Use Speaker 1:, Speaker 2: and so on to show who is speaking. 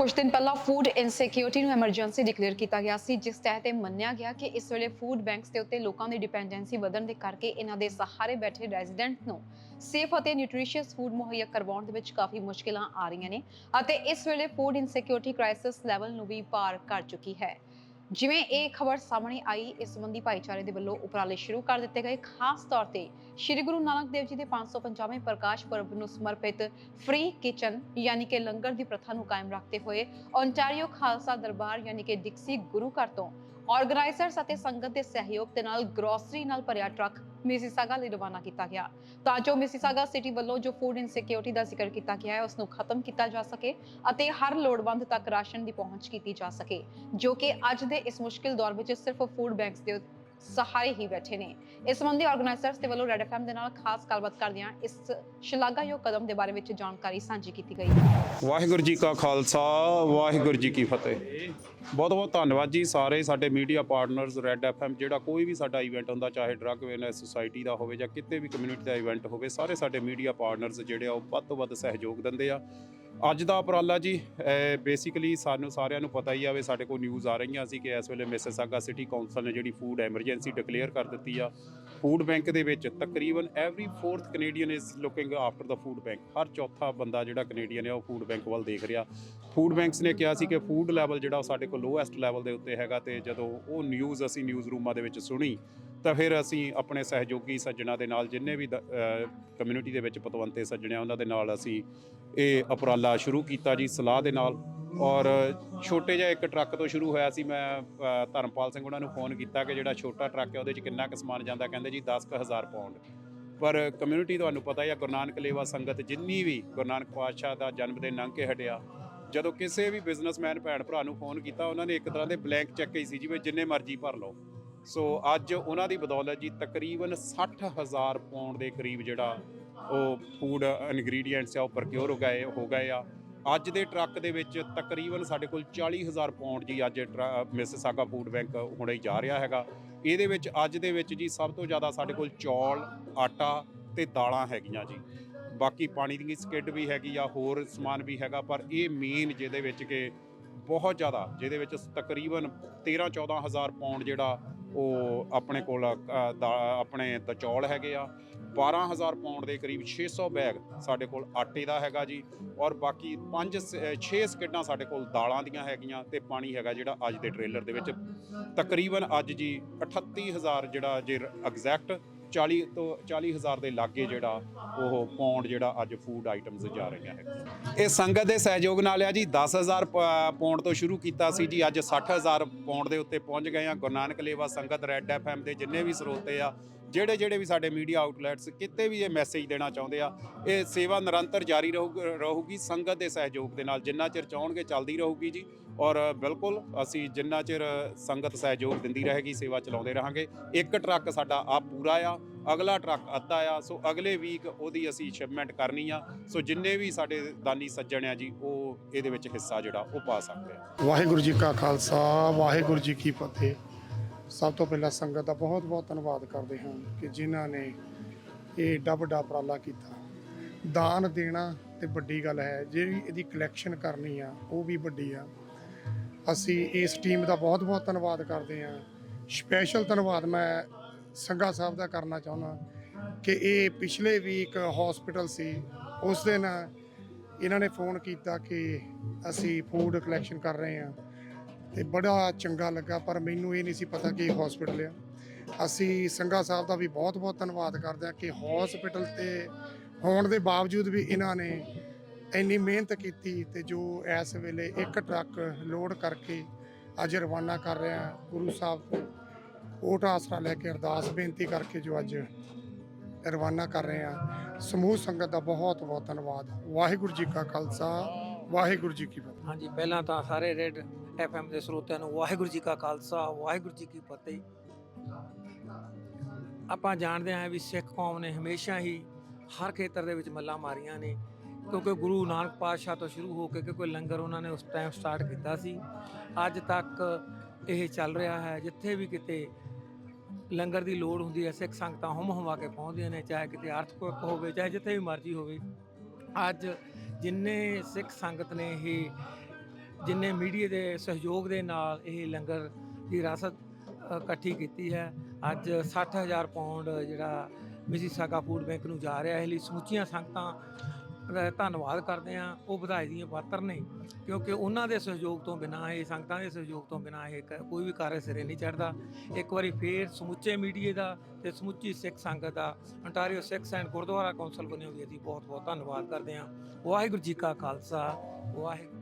Speaker 1: ਕੁਝ ਦਿਨ ਪਹਿਲਾਂ ਫੂਡ ਇਨਸਿਕਿਉਰਿਟੀ ਨੂੰ ਐਮਰਜੈਂਸੀ ਡਿਕਲੇਅਰ ਕੀਤਾ ਗਿਆ ਸੀ, ਜਿਸ ਤਹਿਤ ਇਹ ਮੰਨਿਆ ਗਿਆ ਕਿ ਇਸ ਵੇਲੇ ਫੂਡ ਬੈਂਕਸ ਦੇ ਉੱਤੇ ਲੋਕਾਂ ਦੀ ਡਿਪੈਂਡੈਂਸੀ ਵਧਣ ਦੇ ਕਰਕੇ ਇਹਨਾਂ ਦੇ ਸਹਾਰੇ ਬੈਠੇ ਰੈਜ਼ੀਡੈਂਟ ਨੂੰ ਸੇਫ ਅਤੇ ਨਿਊਟ੍ਰੀਸ਼ੀਅਸ ਫੂਡ ਮੁਹੱਈਆ ਕਰਵਾਉਣ ਦੇ ਵਿੱਚ ਕਾਫੀ ਮੁਸ਼ਕਿਲਾਂ ਆ ਰਹੀਆਂ ਨੇ ਅਤੇ ਇਸ ਵੇਲੇ ਫੂਡ ਇਨਸਿਕਿਉਰਿਟੀ ਕ੍ਰਾਈਸਿਸ ਲੈਵਲ ਨੂੰ ਵੀ ਪਾਰ ਕਰ ਚੁੱਕੀ ਹੈ। ਜਿਵੇਂ ਇਹ ਖਬਰ ਸਾਹਮਣੇ ਆਈ, ਇਸ ਸੰਬੰਧੀ ਭਾਈਚਾਰੇ ਦੇ ਵੱਲੋਂ ਉਪਰਾਲੇ ਸ਼ੁਰੂ ਕਰ ਦਿੱਤੇ ਗਏ। ਖਾਸ ਤੌਰ ਤੇ ਸ੍ਰੀ ਗੁਰੂ ਨਾਨਕ ਦੇਵ ਜੀ ਦੇ 550ਵੇਂ ਪ੍ਰਕਾਸ਼ ਪੁਰਬ ਨੂੰ ਸਮਰਪਿਤ ਫ੍ਰੀ ਕਿਚਨ ਯਾਨੀ ਕਿ ਲੰਗਰ ਦੀ ਪ੍ਰਥਾ ਨੂੰ ਕਾਇਮ ਰੱਖਦੇ ਹੋਏ ਓਨਟਾਰੀਓ ਖਾਲਸਾ ਦਰਬਾਰ ਯਾਨੀ ਕਿ ਡਿਕਸੀ ਗੁਰੂ ਘਰ ਤੋਂ ਆਰਗੇਨਾਈਜ਼ਰਸ ਅਤੇ ਸੰਗਤ ਦੇ ਸਹਿਯੋਗ ਦੇ ਨਾਲ ਗਰੋਸਰੀ ਨਾਲ ਭਰਿਆ ਟਰੱਕ ਮਿਸੀਸਾਗਾ ਲਈ ਰਵਾਨਾ ਕੀਤਾ ਗਿਆ। ਤਾਂ ਜੋ ਮਿਸੀਸਾਗਾ ਸਿਟੀ ਵੱਲੋਂ ਜੋ ਫੂਡ ਇਨਸਿਕਿਉਰਿਟੀ ਦਾ ਜ਼ਿਕਰ ਕੀਤਾ ਗਿਆ ਹੈ ਉਸ ਨੂੰ ਖਤਮ ਕੀਤਾ ਜਾ ਸਕੇ ਅਤੇ ਹਰ ਲੋੜਵੰਦ ਤੱਕ ਰਾਸ਼ਨ ਦੀ ਪਹੁੰਚ ਕੀਤੀ ਜਾ ਸਕੇ, ਜੋ ਕਿ ਅੱਜ ਦੇ ਇਸ ਮੁਸ਼ਕਿਲ ਦੌਰ ਵਿੱਚ ਸਿਰਫ ਫੂਡ ਬੈਂਕਸ ਦੇ ਸਹਾਰੇ ਹੀ ਬੈਠੇ ਨੇ। ਇਸ ਸੰਬੰਧੀ ਆਰਗੇਨਾਈਜ਼ਰਸ ਦੇ ਵੱਲੋਂ ਰੈਡ ਐਫਐਮ ਦੇ ਨਾਲ ਖਾਸ ਗੱਲਬਾਤ ਕਰਦਿਆਂ ਇਸ ਸ਼ਲਾਘਾਯੋਗ ਕਦਮ ਦੇ ਬਾਰੇ ਵਿੱਚ ਜਾਣਕਾਰੀ ਸਾਂਝੀ ਕੀਤੀ ਗਈ।
Speaker 2: ਵਾਹਿਗੁਰੂ ਜੀ ਕਾ ਖਾਲਸਾ, ਵਾਹਿਗੁਰੂ ਜੀ ਕੀ ਫਤਿਹ। ਬਹੁਤ ਬਹੁਤ ਧੰਨਵਾਦ ਜੀ ਸਾਰੇ ਸਾਡੇ ਮੀਡੀਆ ਪਾਰਟਨਰਸ ਰੈੱਡ ਐਫਐਮ ਜਿਹੜਾ ਕੋਈ ਵੀ ਸਾਡਾ ਇਵੈਂਟ ਹੁੰਦਾ, ਚਾਹੇ ਡਰੱਗ ਅਵੇਅਰਨੈਸ ਸੁਸਾਇਟੀ ਦਾ ਹੋਵੇ ਜਾਂ ਕਿਤੇ ਵੀ ਕਮਿਊਨਿਟੀ ਦਾ ਇਵੈਂਟ ਹੋਵੇ, ਸਾਰੇ ਸਾਡੇ ਮੀਡੀਆ ਪਾਰਟਨਰਸ ਜਿਹੜੇ ਆ, ਉਹ ਵੱਧ ਤੋਂ ਵੱਧ ਸਹਿਯੋਗ ਦਿੰਦੇ ਆ। ਅੱਜ ਦਾ ਉਪਰਾਲਾ ਜੀ ਬੇਸਿਕਲੀ ਸਾਨੂੰ ਸਾਰਿਆਂ ਨੂੰ ਪਤਾ ਹੀ ਆਵੇ ਸਾਡੇ ਕੋਲ ਨਿਊਜ਼ ਆ ਰਹੀਆਂ ਸੀ ਕਿ ਇਸ ਵੇਲੇ ਮਿਸਿਸਾਗਾ ਸਿਟੀ ਕਾਉਂਸਲ ਨੇ ਜਿਹੜੀ ਫੂਡ ਐਮਰਜੈਂਸੀ ਡਿਕਲੇਅਰ ਕਰ ਦਿੱਤੀ ਆ। ਫੂਡ ਬੈਂਕ ਦੇ ਵਿੱਚ ਤਕਰੀਬਨ every fourth Canadian is looking after the food bank ਹਰ ਚੌਥਾ ਬੰਦਾ ਜਿਹੜਾ ਕੈਨੇਡੀਅਨ ਹੈ, ਉਹ ਫੂਡ ਬੈਂਕ ਵੱਲ ਦੇਖ ਰਿਹਾ। ਫੂਡ ਬੈਂਕਸ ਨੇ ਕਿਹਾ ਸੀ ਕਿ ਫੂਡ ਲੈਵਲ ਜਿਹੜਾ ਉਹ ਸਾਡੇ ਕੋਲ ਲੋਐਸਟ ਲੈਵਲ ਦੇ ਉੱਤੇ ਹੈਗਾ ਤੇ ਜਦੋਂ ਉਹ ਨਿਊਜ਼ ਅਸੀਂ ਨਿਊਜ਼ ਰੂਮਾਂ ਦੇ ਵਿੱਚ ਸੁਣੀ, ਤਾਂ ਫਿਰ ਅਸੀਂ ਆਪਣੇ ਸਹਿਯੋਗੀ ਸੱਜਣਾ ਦੇ ਨਾਲ, ਜਿੰਨੇ ਵੀ ਕਮਿਊਨਿਟੀ ਦੇ ਵਿੱਚ ਪਤਵੰਤੇ ਸੱਜਣੇ ਆ, ਉਹਨਾਂ ਦੇ ਨਾਲ ਅਸੀਂ ਇਹ ਉਪਰਾਲਾ ਸ਼ੁਰੂ ਕੀਤਾ ਜੀ। ਸਲਾਹ ਦੇ ਨਾਲ ਔਰ ਛੋਟੇ ਜਿਹਾ ਇੱਕ ਟਰੱਕ ਤੋਂ ਸ਼ੁਰੂ ਹੋਇਆ ਸੀ, ਮੈਂ ਧਰਮਪਾਲ ਸਿੰਘ ਉਹਨਾਂ ਨੂੰ ਫੋਨ ਕੀਤਾ ਕਿ ਜਿਹੜਾ ਛੋਟਾ ਟਰੱਕ ਹੈ ਉਹਦੇ 'ਚ ਕਿੰਨਾ ਕੁ ਸਮਾਨ ਜਾਂਦਾ, ਕਹਿੰਦੇ ਜੀ 10000 ਪਾਉਂਡ ਪਰ ਕਮਿਊਨਿਟੀ ਤੁਹਾਨੂੰ ਪਤਾ ਹੀ ਆ, ਗੁਰੂ ਨਾਨਕ ਲੇਵਾ ਸੰਗਤ ਜਿੰਨੀ ਵੀ ਗੁਰੂ ਨਾਨਕ ਪਾਤਸ਼ਾਹ ਦਾ ਜਨਮ ਦਿਨ ਲੰਘ ਕੇ ਹਟਿਆ, ਜਦੋਂ ਕਿਸੇ ਵੀ ਬਿਜ਼ਨਸਮੈਨ ਭੈਣ ਭਰਾ ਨੂੰ ਫੋਨ ਕੀਤਾ, ਉਹਨਾਂ ਨੇ ਇੱਕ ਤਰ੍ਹਾਂ ਦੇ ਬਲੈਂਕ ਚੈੱਕ ਹੀ ਸੀ ਜਿਵੇਂ ਜਿੰਨੇ ਮਰਜ਼ੀ ਭਰ ਲਓ। ਸੋ ਅੱਜ ਉਹਨਾਂ ਦੀ ਬਦੌਲਤ ਜੀ ਤਕਰੀਬਨ 60000 ਪਾਉਂਡ ਦੇ ਕਰੀਬ ਜਿਹੜਾ ਉਹ ਫੂਡ ਇਨਗਰੀਡੀਐਂਟਸ ਆ, ਉਹ ਪ੍ਰਕਿਉਰ ਹੋ ਗਏ ਹੋ ਗਏ ਆ। ਅੱਜ ਦੇ ਟਰੱਕ ਦੇ ਵਿੱਚ ਤਕਰੀਬਨ ਸਾਡੇ ਕੋਲ 40000 ਪਾਉਂਡ ਜੀ ਅੱਜ ਮਿਸਿਸਾਗਾ ਫੂਡ ਬੈਂਕ ਹੁਣੇ ਜਾ ਰਿਹਾ ਹੈਗਾ। ਇਹਦੇ ਵਿੱਚ ਅੱਜ ਦੇ ਵਿੱਚ ਜੀ ਸਭ ਤੋਂ ਜ਼ਿਆਦਾ ਸਾਡੇ ਕੋਲ ਚੌਲ, ਆਟਾ ਤੇ ਦਾਲਾਂ ਹੈਗੀਆਂ ਜੀ। ਬਾਕੀ ਪਾਣੀ ਦੀ ਸਕਿੱਡ ਵੀ ਹੈਗੀ ਆ, ਹੋਰ ਸਮਾਨ ਵੀ ਹੈਗਾ, ਪਰ ਇਹ ਮੇਨ ਜਿਹਦੇ ਵਿੱਚ ਕਿ ਬਹੁਤ ਜ਼ਿਆਦਾ, ਜਿਹਦੇ ਵਿੱਚ ਤਕਰੀਬਨ 13 14000 ਪਾਉਂਡ ਜਿਹੜਾ ਉਹ ਆਪਣੇ ਕੋਲ ਦਾ- ਆਪਣੇ ਚੌਲ ਹੈਗੇ ਆ। 12000 ਪਾਉਂਡ ਦੇ ਕਰੀਬ 600 ਬੈਗ ਸਾਡੇ ਕੋਲ ਆਟੇ ਦਾ ਹੈਗਾ ਜੀ ਔਰ ਬਾਕੀ 5 6 ਸਕਿੱਡਾਂ ਸਾਡੇ ਕੋਲ ਦਾਲਾਂ ਦੀਆਂ ਹੈਗੀਆਂ ਤੇ ਪਾਣੀ ਹੈਗਾ ਜਿਹੜਾ ਅੱਜ ਦੇ ਟ੍ਰੇਲਰ ਦੇ ਵਿੱਚ। ਤਕਰੀਬਨ ਅੱਜ ਜੀ 38000 ਜਿਹੜਾ ਜੇ ਐਗਜ਼ੈਕਟ 40 ਤੋਂ 40000 ਦੇ ਲਾਗੇ ਜਿਹੜਾ ਉਹ ਪੌਂਡ ਜਿਹੜਾ ਅੱਜ ਫੂਡ ਆਈਟਮਸ ਜਾ ਰਹੀਆਂ ਹੈਗੀਆਂ ਇਹ ਸੰਗਤ ਦੇ ਸਹਿਯੋਗ ਨਾਲ ਆ ਜੀ 10000 ਪ- ਪੌਂਡ ਤੋਂ ਸ਼ੁਰੂ ਕੀਤਾ ਸੀ ਜੀ ਅੱਜ 60000 ਪੌਂਡ ਦੇ ਉੱਤੇ ਪਹੁੰਚ ਗਏ ਆ। ਗੁਰੂ ਨਾਨਕ ਲੇਵਾ ਸੰਗਤ ਰੈੱਡ ਐਫਐਮ ਦੇ ਜਿੰਨੇ ਵੀ ਸਰੋਤੇ ਆ ਜਿਹੜੇ ਜਿਹੜੇ ਵੀ ਸਾਡੇ ਮੀਡੀਆ ਆਊਟਲੈਟਸ ਕਿਤੇ ਵੀ ਇਹ ਮੈਸੇਜ ਦੇਣਾ ਚਾਹੁੰਦੇ ਆ, ਇਹ ਸੇਵਾ ਨਿਰੰਤਰ ਜਾਰੀ ਰਹੂ- ਰਹੂਗੀ, ਸੰਗਤ ਦੇ ਸਹਿਯੋਗ ਦੇ ਨਾਲ ਜਿੰਨਾ ਚਿਰ ਚਾਹਣਗੇ ਚੱਲਦੀ ਰਹੂਗੀ ਜੀ। ਔਰ ਬਿਲਕੁਲ ਅਸੀਂ ਜਿੰਨਾ ਚਿਰ ਸੰਗਤ ਸਹਿਯੋਗ ਦਿੰਦੀ ਰਹੇਗੀ, ਸੇਵਾ ਚਲਾਉਂਦੇ ਰਹਾਂਗੇ। ਇੱਕ ਟਰੱਕ ਸਾਡਾ ਆ ਪੂਰਾ ਆ, ਅਗਲਾ ਟਰੱਕ ਅੱਧਾ ਆ, ਸੋ ਅਗਲੇ ਵੀਕ ਉਹਦੀ ਅਸੀਂ ਸ਼ਿਪਮੈਂਟ ਕਰਨੀ ਆ। ਸੋ ਜਿੰਨੇ ਵੀ ਸਾਡੇ ਦਾਨੀ ਸੱਜਣ ਆ ਜੀ, ਉਹ ਇਹਦੇ ਵਿੱਚ ਹਿੱਸਾ ਜਿਹੜਾ ਉਹ ਪਾ ਸਕਦੇ ਆ।
Speaker 3: ਵਾਹਿਗੁਰੂ ਜੀ ਕਾ ਖਾਲਸਾ, ਵਾਹਿਗੁਰੂ ਜੀ ਕੀ ਫਤਿਹ। ਸਭ ਤੋਂ ਪਹਿਲਾਂ ਸੰਗਤ ਦਾ ਬਹੁਤ ਬਹੁਤ ਧੰਨਵਾਦ ਕਰਦੇ ਹਾਂ ਕਿ ਜਿਨ੍ਹਾਂ ਨੇ ਇਹ ਏਡਾ ਵੱਡਾ ਉਪਰਾਲਾ ਕੀਤਾ। ਦਾਨ ਦੇਣਾ ਤੇ ਵੱਡੀ ਗੱਲ ਹੈ ਜਿਹੜੀ ਇਹਦੀ ਕਲੈਕਸ਼ਨ ਕਰਨੀ ਆ, ਉਹ ਵੀ ਵੱਡੀ ਆ। ਅਸੀਂ ਇਸ ਟੀਮ ਦਾ ਬਹੁਤ ਬਹੁਤ ਧੰਨਵਾਦ ਕਰਦੇ ਹਾਂ। ਸਪੈਸ਼ਲ ਧੰਨਵਾਦ ਮੈਂ ਸੰਗਾ ਸਾਹਿਬ ਦਾ ਕਰਨਾ ਚਾਹੁੰਦਾ ਕਿ ਇਹ ਪਿਛਲੇ ਵੀਕ ਹਸਪੀਟਲ ਸੀ, ਉਸ ਦਿਨ ਇਹਨਾਂ ਨੇ ਫੋਨ ਕੀਤਾ ਕਿ ਅਸੀਂ ਫੂਡ ਕਲੈਕਸ਼ਨ ਕਰ ਰਹੇ ਹਾਂ। ਤੇ ਬੜਾ ਚੰਗਾ ਲੱਗਾ, ਪਰ ਮੈਨੂੰ ਇਹ ਨਹੀਂ ਸੀ ਪਤਾ ਕਿ ਇਹ ਹਸਪੀਟਲ ਆ। ਅਸੀਂ ਸੰਗਾ ਸਾਹਿਬ ਦਾ ਵੀ ਬਹੁਤ ਬਹੁਤ ਧੰਨਵਾਦ ਕਰਦੇ ਹਾਂ ਕਿ ਹਸਪੀਟਲ ਤੇ ਹੋਣ ਦੇ ਬਾਵਜੂਦ ਵੀ ਇਹਨਾਂ ਨੇ ਇੰਨੀ ਮਿਹਨਤ ਕੀਤੀ ਤੇ ਜੋ ਇਸ ਵੇਲੇ ਇੱਕ ਟਰੱਕ ਲੋਡ ਕਰਕੇ ਅੱਜ ਰਵਾਨਾ ਕਰ ਰਿਹਾ ਗੁਰੂ ਸਾਹਿਬ ਤੋਂ। ਓਟ ਆਸਰਾ ਲੈ ਕੇ ਅਰਦਾਸ ਬੇਨਤੀ ਕਰਕੇ ਜੋ ਅੱਜ ਰਵਾਨਾ ਕਰ ਰਹੇ ਹਾਂ। ਸਮੂਹ ਸੰਗਤ ਦਾ ਬਹੁਤ ਬਹੁਤ ਧੰਨਵਾਦ। ਵਾਹਿਗੁਰੂ ਜੀ ਕਾ ਖਾਲਸਾ, ਵਾਹਿਗੁਰੂ ਜੀ ਕੀ ਫਤਿਹ।
Speaker 4: ਹਾਂਜੀ, ਪਹਿਲਾਂ ਤਾਂ ਸਾਰੇ ਰੈਡ ਐਫਐਮ ਦੇ ਸਰੋਤਿਆਂ ਨੂੰ ਵਾਹਿਗੁਰੂ ਜੀ ਕਾ ਖਾਲਸਾ, ਵਾਹਿਗੁਰੂ ਜੀ ਕੀ ਫਤਿਹ। ਆਪਾਂ ਜਾਣਦੇ ਹਾਂ ਵੀ ਸਿੱਖ ਕੌਮ ਨੇ ਹਮੇਸ਼ਾ ਹੀ ਹਰ ਖੇਤਰ ਦੇ ਵਿੱਚ ਮੱਲਾਂ ਮਾਰੀਆਂ ਨੇ, ਕਿਉਂਕਿ ਗੁਰੂ ਨਾਨਕ ਪਾਤਸ਼ਾਹ ਤੋਂ ਸ਼ੁਰੂ ਹੋ ਕੇ ਕਿ ਕੋਈ ਲੰਗਰ ਉਹਨਾਂ ਨੇ ਉਸ ਟਾਈਮ ਸਟਾਰਟ ਕੀਤਾ ਸੀ। ਅੱਜ ਤੱਕ ਇਹ ਚੱਲ ਰਿਹਾ ਹੈ, ਜਿੱਥੇ ਵੀ ਕਿਤੇ ਲੰਗਰ ਦੀ ਲੋੜ ਹੁੰਦੀ ਹੈ, ਸਿੱਖ ਸੰਗਤਾਂ ਹੁਮ ਹੁਮਾ ਕੇ ਪਹੁੰਚਦੀਆਂ ਨੇ, ਚਾਹੇ ਕਿਤੇ ਅਰਥਕੁਇਕ ਹੋਵੇ, ਚਾਹੇ ਜਿੱਥੇ ਵੀ ਮਰਜ਼ੀ ਹੋਵੇ। ਅੱਜ ਜਿੰਨੇ ਸਿੱਖ ਸੰਗਤ ਨੇ ਇਹ ਜਿਨੇ ਮੀਡੀਆ ਦੇ ਸਹਿਯੋਗ ਦੇ ਨਾਲ ਇਹ ਲੰਗਰ ਦੀ ਰਸਦ ਇਕੱਠੀ ਕੀਤੀ ਹੈ। ਅੱਜ 60000 ਪਾਉਂਡ ਜਿਹੜਾ ਮਿਸੀਸਾਗਾ ਫੂਡ ਬੈਂਕ ਨੂੰ ਜਾ ਰਿਹਾ। ਹੈ ਲਈ ਸਮੁੱਚੀਆਂ ਸੰਗਤਾਂ ਦਾ ਧੰਨਵਾਦ ਕਰਦੇ ਹਾਂ। ਉਹ ਵਧਾਈ ਦੀਆਂ ਪਾਤਰ ਨੇ, ਕਿਉਂਕਿ ਉਹਨਾਂ ਦੇ ਸਹਿਯੋਗ ਤੋਂ ਬਿਨਾਂ, ਇਹ ਸੰਗਤਾਂ ਦੇ ਸਹਿਯੋਗ ਤੋਂ ਬਿਨਾਂ ਇਹ ਕ- ਕੋਈ ਵੀ ਕਾਰਜ ਸਿਰੇ ਨਹੀਂ ਚੜਦਾ ਇੱਕ ਵਾਰੀ ਫੇਰ ਸਮੁੱਚੇ ਮੀਡੀਏ ਦਾ ਤੇ ਸਮੁੱਚੀ ਸਿੱਖ ਸੰਗਤ ਦਾ, Ontario Sikh and Gurdwara Council ਵੱਲੋਂ ਵੀ ਅਸੀਂ ਬਹੁਤ ਬਹੁਤ ਧੰਨਵਾਦ ਕਰਦੇ ਹਾਂ। ਵਾਹਿਗੁਰੂ ਜੀ ਕਾ ਖਾਲਸਾ, ਵਾਹਿਗੁਰੂ